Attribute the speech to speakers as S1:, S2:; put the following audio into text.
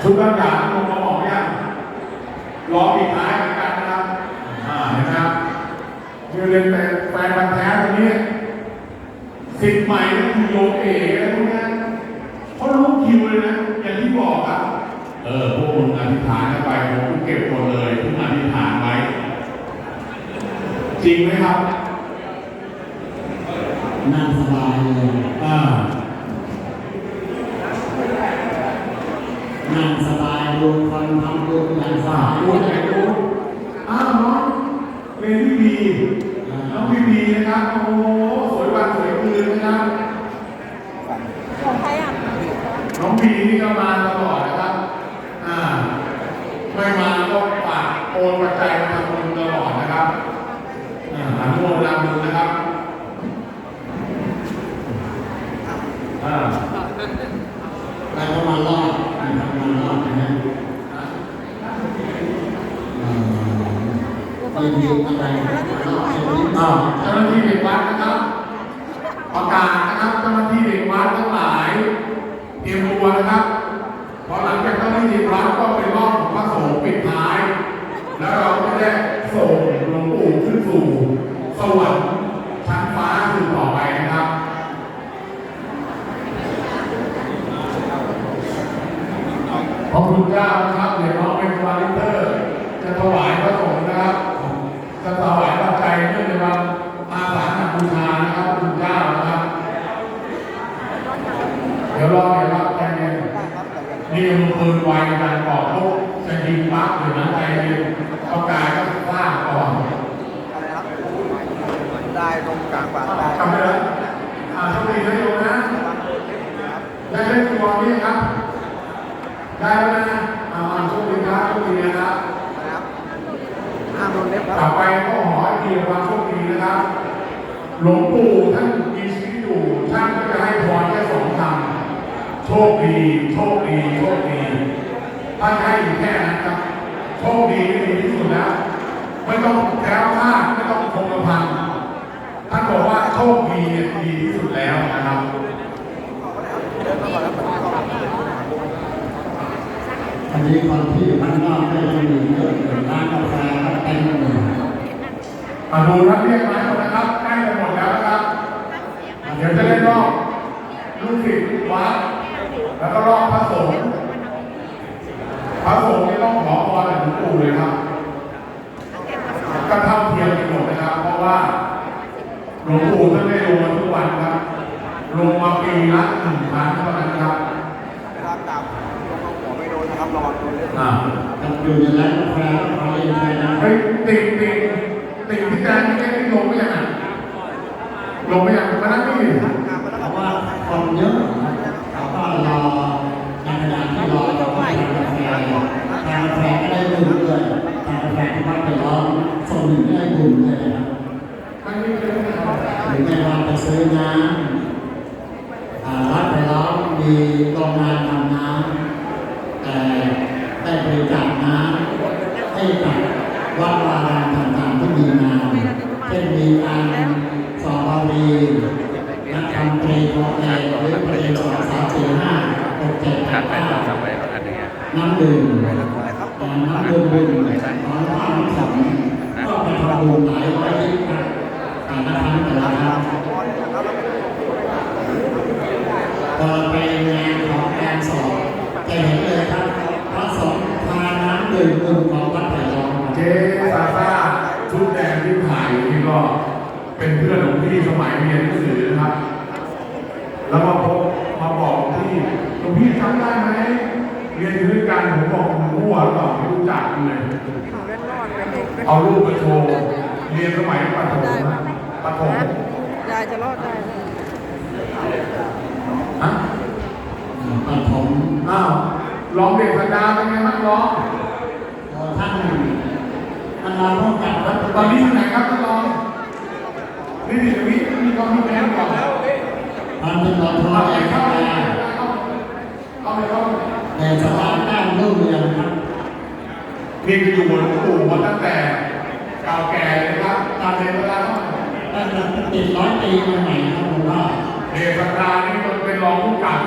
S1: ชุดบางอย่างลงมาบอกยังรองอีท้ายเหมือนกันนะครับอ่าเห็นไหมครับคือเรียนแฟนแฟนพันธ์แท้ตรงนี้สิทธิ์ใหม่ก็คือโยมเอกอะไรพวกนี้เขารู้คิวเลยนะ อย่างที่บอกอะ เออพวกคุณอธิษฐานกันไปผมเก็บหมดเลยทุกอธิษฐานไว้ จริงไหมครับ
S2: นั่งสบายเลย
S1: อ่า
S2: นั่งสบายดูฟังทำดูอย่างสาบาย
S1: พูดไหนพูอ้าวน้องเป็นพี่บีน้องพี่บีนะครับโอ้โหสวยวันสวยคืนนะครับ
S3: ของใครอะ
S1: น้องบีนี่ก็มาตลอดนะครับ อ่า ไม่มาก็ฝากโอนปัจจัยมาทำบุญตลอดนะครับ อ่าอนุโมทนาบุญนะครับ อ่า
S2: แล้วก็มาณรอดนะครับมาณรอบนะเอ่อไม่มีอะไรมารอดชีวิต
S1: อ่าเจ้าหน้าที่เด็กวัดนะครับประกาศนะครับเจ้าหน้าที่เด็กวัดทั้งหลายเตรียมตัวนะครับ ขอบคุณเจ้านะครับเดี๋ยวน้องเป็นวาลิเตอร์ จะถวายพระสงฆ์นะครับจะถวายปัจจัยเนื่องในวันอาสาฬหบูชานะครับขอบคุณเจ้านะครับ เดี๋ยวรอเดี๋ยวรับใจเย็นนี่มือปืนไวการบอกลูกจะยิงปั๊บหรือนั้นใจเย็นต้องการก็สร้างก่อน
S4: อะไรครับได้ตรงกลางปากได้
S1: ทำไปเลยอ่าโชคดีนะโยมนะได้เล่นตัวนี้ครับ ได้แล้วนะอ่าโชคดีครับโชคดีนะครับ
S4: นะครับห้ามโดนเล็บค
S1: ต่อ
S4: รับ
S1: ไปก็ขอให้มีความโชคดีนะครับ หลวงปู่ท่านมีชีวิตอยู่ท่านก็จะให้พรแค่สองคำโชคดีโชคดีโชคดีท่านให้อยู่แค่นั้นครับโชคดีนี่ดีที่สุดแล้วไม่ต้องแคล้วคลาดไม่ต้องคงกระพันท่านบอกว่าโชคดีเนี่ยดีที่สุดแล้วนะครับ
S4: เดินมาก่อนแล้วเปิดกล้อง
S2: อันนี้คนที่อยู่บ้านนอกก็จะมีเยอะเลยร้านกาแฟก็เต็มเลย
S1: มาดูรับเรียกมาหมดนะครับใกล้จะหมดแล้วนะครับ เดี๋ยวจะได้รอบลูกศิษย์วัดแล้วก็รอบพระสงฆ์พระสงฆ์นี่ต้องขอพรจากหลวงปู่เลยครับก็เท่าเทียมกันหมดนะครับ เพราะว่าหลวงปู่ท่านไม่ลงมาทุกวันครับลงมาปีละหนึ่งครั้งเท่านั้นครับ
S4: เวลาจับลงเอาหัว ไม่โดนนะครับระวังโดนเล็บ
S1: อ่า
S2: กับอยู่ในร้านกาแฟก็พอเองไปนะ
S1: เฮ้ยติ่งติ่งติ่งที่การนี่ได้ลงไปยังไงลงไปยังมานั่งนี่
S4: งานมาแล้ว
S2: เพ
S4: ก็
S2: ราะว่าคนเยอะเขาก็รอในขณะที่รอเราก็ทานกาแฟทานกาแฟก็ได้บุญด้วยทานกาแฟที่วัดไปร้องส่วนหนึ่งก็ได้บุญด้วยนะครับ
S1: มันมีเรื่องอะไร
S2: หรือไม่ว่าไปซื้อน้ำอ่าวัดไปร้องมีโรงงานทำน้ำแต่ ได้บริจาคน้ำให้กับวัดวารามต่างๆที่มีน้ำเช่นมีการสอบบารีนักทำตรีโปรเอกหรือเพลงสองสามสี่ห้าหกเจ็ดแปดเก้าน้ำดื่มอ่าน้ำดื่มบุญของพระน้ำสองก็ไปทำบุญหลายร้อยลิตรนแต่ละครั้งแต่ละครั้งพอไปงานของการสอบจะเห็นเลยครับ
S1: แล้วมาพบมาบอกพี่หลวงพี่จำได้ไหมเรียนอยู่ด้วยกันผมบอกผมมั่วหรือเปล่าไม่รู้จักเลย
S3: เล่นรอดเป็นเด็ก
S1: เอารูปมาโชว์เรียนสมัยประถมนะประถม
S3: ยายจะรอดได้ไหม
S1: ฮะ
S2: ปฐม
S1: อ้าวลองเด็กสันดาเป็นไงบ้างลอง
S2: พอท่านท่านรองผู้กำกับวัด
S1: ตอนนี้อยู่ไหนครับท่านลองนี่นี่ตรงนี้มีความคิดเห็นก่อน
S2: ท่านเป็นรองผู้
S1: เอา
S2: กำ
S1: ไป
S2: กับ
S1: เข้า
S2: วัด
S1: ไป
S2: ไผ่ล้อม
S1: เข้าไปเข้าไป
S2: ในสถานด้านรุ่งเรืองครับ
S1: นี่คืออยู่บนปู่มาตั้งแต่เก่าแก่เลยนะครับตามเดชรา
S2: ตั้งแต่ติดร้อยปีมาใหม่ครับผมว่า
S1: เดชรานี่เป็นรองผู้กำกั
S2: บ